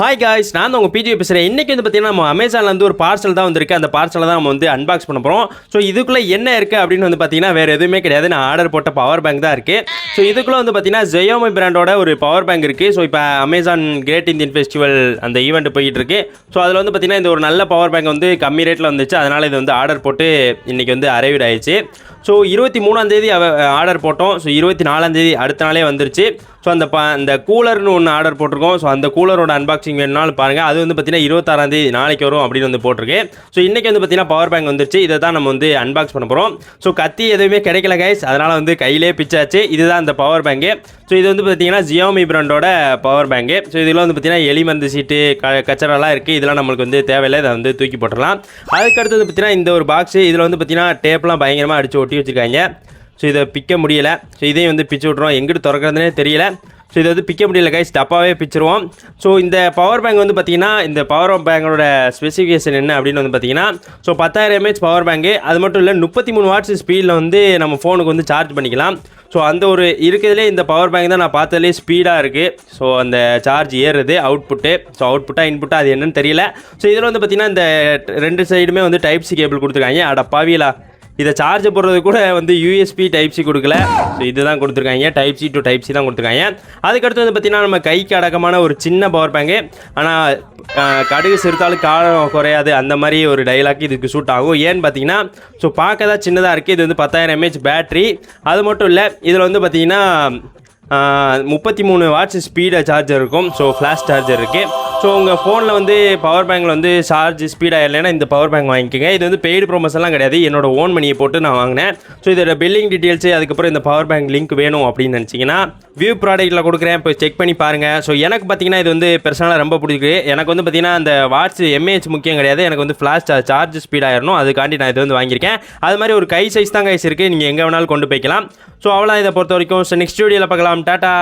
Hi guys நான் தான் உங்கள் பிஜி பேசுகிறேன் இன்றைக்கி வந்து பார்த்தீங்கன்னா நம்ம அமேசான்லேருந்து வந்து ஒரு பார்சல் தான் வந்திருக்கு. அந்த பார்சலை தான் நம்ம வந்து அன்பாக்ஸ் பண்ண போகிறோம் ஸோ இதுக்குள்ளே என்ன இருக்குது அப்படின்னு வந்து பார்த்தீங்கன்னா வேறு எதுவுமே கிடையாது. நான் ஆர்டர் போட்ட பவர் பேங்க் தான் இருக்குது ஸோ இதுக்குள்ளே வந்து பார்த்தீங்கன்னா ஜெயோமி பிராண்டோட ஒரு பவர் பேங்க் இருக்குது ஸோ இப்போ அமேசான் கிரேட் இந்தியன் ஃபெஸ்டிவல் அந்த ஈவெண்ட் போயிட்டு இருக்கு. ஸோ அதில் வந்து பார்த்தீங்கன்னா இந்த ஒரு நல்ல பவர் பேங்க் வந்து கம்மி ரேட்டில் வந்துச்சு. அதனால் இது வந்து ஆர்டர் போட்டு இன்றைக்கி வந்து அரைவிட் ஆயிடுச்சு. ஸோ இருபத்தி மூணாந்தேதி ஆர்டர் போட்டோம். ஸோ இருபத்தி நாலாந்தேதி அடுத்த நாளே வந்துருச்சு. ஸோ அந்த ப அந்த கூலர்னு ஒன்று ஆர்டர் போட்டிருக்கோம். ஸோ அந்த கூலரோட அன்பாக்சிங் வேணுனாலும் பாருங்கள் அது வந்து பார்த்தீங்கன்னா இருபத்தாறாந்தேதி நாளைக்கு வரும் அப்படின்னு வந்து போட்டிருக்கு. ஸோ இன்றைக்கி வந்து பார்த்தீங்கன்னா பவர் பேங்க் வந்துருச்சு. இதை தான் நம்ம வந்து அன்பாக்ஸ் பண்ண போகிறோம் ஸோ கத்தி எதுவுமே கிடைக்கல கைஸ் அதனால் வந்து கையிலே பிச்சாச்சு. இதுதான் அந்த பவர் பேங்கு ஸோ இது வந்து பார்த்தீங்கன்னா ஜியோமி பிராண்டோட பவர் பேங்கு ஸோ இதில் வந்து பார்த்தீங்கன்னா எலிமந்து சீட்டு க கச்சரெல்லாம் இருக்குது இதெல்லாம் நம்மளுக்கு வந்து தேவையில்லை. இதை வந்து தூக்கி போட்டுடலாம். அதுக்கடுத்து வந்து பார்த்தீங்கன்னா இந்த ஒரு பாக்ஸு இதில் வந்து பார்த்தீங்கன்னா டேப்லாம் பயங்கரமாக அடிச்சு ஒட்டி வச்சுருக்காங்க. ஸோ இதை பிக்க முடியலை. ஸோ இதையும் வந்து பிச்சு விட்ருவோம் எங்கிட்டு திறக்கிறதுனே தெரியல. ஸோ இதை வந்து பிக்க முடியல கைஸ் டப்பாவே பிச்சிருவோம். ஸோ இந்த பவர் பேங்க் வந்து பார்த்தீங்கன்னா இந்த பவர் பேங்கோட ஸ்பெசிஃபிகேஷன் என்ன அப்படின்னு வந்து பார்த்தீங்கன்னா ஸோ பத்தாயிரம் எம்ஏஹெச் பவர் பேங்கு அது மட்டும் இல்லை முப்பத்தி மூணு வாட்ஸ் ஸ்பீடில் வந்து நம்ம ஃபோனுக்கு வந்து சார்ஜ் பண்ணிக்கலாம். ஸோ அந்த ஒரு இருக்கிறதுலே இந்த பவர் பேங்க் தான் நான் பார்த்ததுலேயே ஸ்பீடாக இருக்குது ஸோ அந்த சார்ஜ் ஏறுது அவுட்புட்டு ஸோ அவுட்புட்டாக இன்புட்டாக அது என்னன்னு தெரியல. ஸோ இதில் வந்து பார்த்தீங்கன்னா இந்த ரெண்டு சைடுமே வந்து டைப் சி கேபிள் கொடுத்துருக்காங்க. அட பாவியலா இதை சார்ஜ் போடுறது கூட வந்து யூஎஸ்பி டைப் சி கொடுக்கல. ஸோ இதுதான் கொடுத்துருக்காங்க. Type C to type C தான் கொடுத்துருக்காங்க. அதுக்கடுத்து வந்து பார்த்தீங்கன்னா நம்ம கைக்கு அடக்கமான ஒரு சின்ன பவர் பேங்கு ஆனால் கடுகு சிறுத்தாலும் காலம் குறையாது. அந்த மாதிரி ஒரு டைலாக் இதுக்கு சூட் ஆகும். ஏன்னு பார்த்தீங்கன்னா ஸோ பார்க்க தான் சின்னதாக இருக்குது இது வந்து பத்தாயிரம் எம்ஏஹெச் பேட்ரி அது மட்டும் இல்லை இதில் வந்து பார்த்தீங்கன்னா முப்பத்தி மூணு வாட்ஸ் ஸ்பீடாக சார்ஜர் இருக்கும். ஸோ ஃப்ளாஷ் சார்ஜர் இருக்குது ஸோ உங்கள் ஃபோனில் வந்து பவர் பேங்கில் வந்து சார்ஜ் ஸ்பீடாக இல்லைன்னா இந்த பவர் பேங்க் வாங்கிக்கோங்க. இது வந்து பெய்டு ப்ரோமோஷன்லாம் கிடையாது. என்னோட ஓன் மணியை போட்டு நான் வாங்கினேன். ஸோ இதோட பில்லிங் டீட்டெயில்ஸு அதுக்கப்புறம் இந்த பவர் பேங்க் லிங்க் வேணும் அப்படின்னு நினச்சிங்கன்னா வியூ ப்ராடக்ட்டில் கொடுக்குறேன். இப்போ செக் பண்ணி பாருங்கள் ஸோ எனக்கு பார்த்தீங்கன்னா இது வந்து பெர்சனலாக ரொம்ப பிடிக்குது. எனக்கு வந்து பார்த்தீங்கன்னா அந்த வாட்ச் எம்ஏஹெச் முக்கியம் கிடையாது. எனக்கு வந்து ஃப்ளாஷ் சார்ஜ் ஸ்பீடாகிடணும் அதுக்காண்டி நான் இது வந்து வாங்கியிருக்கேன். அது மாதிரி ஒரு கை சைஸ் தான் கைஸ் இருக்குது நீங்கள் எங்கே வேணாலும் கொண்டு போய்க்கலாம். ஸோ அவ்வளோ இதை பொறுத்த வரைக்கும் ஸோ நெக்ஸ்ட் வீடியோவில் பார்க்கலாம். টাটা।